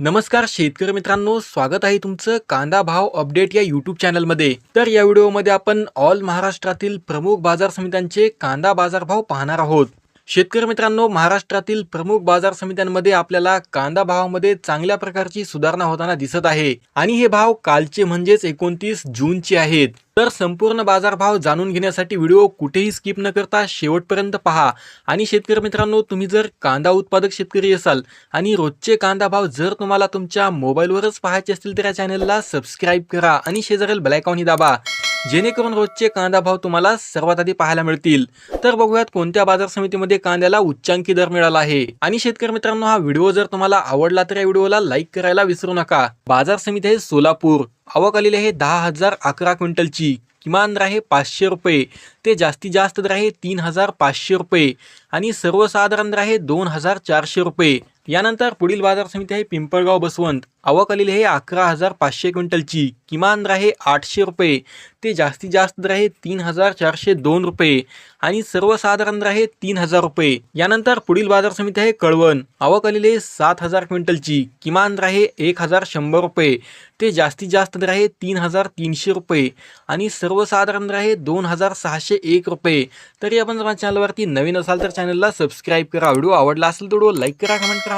नमस्कार शेतकरी मित्रांनो स्वागत आहे तुमचं कांदा भाव अपडेट या यूट्यूब चॅनलमध्ये. तर या व्हिडिओमध्ये आपण ऑल महाराष्ट्रातील प्रमुख बाजार समित्यांचे कांदा बाजार भाव पाहणार आहोत. शेतकरी मित्रांनो महाराष्ट्रातील प्रमुख बाजार समित्यांमध्ये आपल्याला कांदा भावामध्ये चांगल्या प्रकारची सुधारणा होताना दिसत आहे. आणि हे भाव कालचे म्हणजेच एकोणतीस जूनचे आहेत. तर संपूर्ण बाजारभाव जाणून घेण्यासाठी व्हिडिओ कुठेही स्किप न करता शेवटपर्यंत पहा. आणि शेतकरी मित्रांनो तुम्ही जर कांदा उत्पादक शेतकरी असाल आणि रोजचे कांदा भाव जर तुम्हाला तुमच्या मोबाईलवरच पाहायचे असतील तर या चॅनलला सबस्क्राईब करा आणि शेजारील बेलायकॉनही दाबा. जेणेकरून रोजचे कांदा भाव तुम्हाला सर्वात आधी पाहायला मिळतील. तर बघूयात कोणत्या बाजार समितीमध्ये कांद्याला उच्चांकी दर मिळाला आहे. आणि शेतकरी मित्रांनो हा व्हिडिओ जर तुम्हाला आवडला तर या व्हिडिओला लाईक करायला विसरू नका. बाजार समिती आहे सोलापूर. आवक आलेली आहे दहा हजार अकरा क्विंटलची. किमान दर आहे पाचशे रुपये. ते जास्तीत जास्त दर आहे तीन हजार पाचशे रुपये. आणि सर्वसाधारण दर आहे दोन हजार चारशे रुपये. यानंतर पुढील बाजार समिती आहे पिंपळगाव बसवंत. आवक आलेली आहे अकरा हजार पाचशे क्विंटलची. किमान दर आहे आठशे रुपये. ते जास्तीत जास्त दर आहे तीन हजार चारशे दोन रुपये. आणि सर्वसाधारण दर आहे तीन हजार रुपये. यानंतर पुढील बाजार समिती आहे कळवण. आवक आलेली आहे सात हजार क्विंटलची. किमान दर आहे एक हजार शंभर रुपये. ते जास्तीत जास्त दर आहे तीन हजार तीनशे रुपये. आणि सर्वसाधारण दर आहे दोन हजार सहाशे एक रुपये. तरी आपण जर चॅनलवरती नवीन असाल तर चॅनलला सबस्क्राईब करा. व्हिडिओ आवडला असेल तर व्हिडिओ लाईक करा कमेंट करा.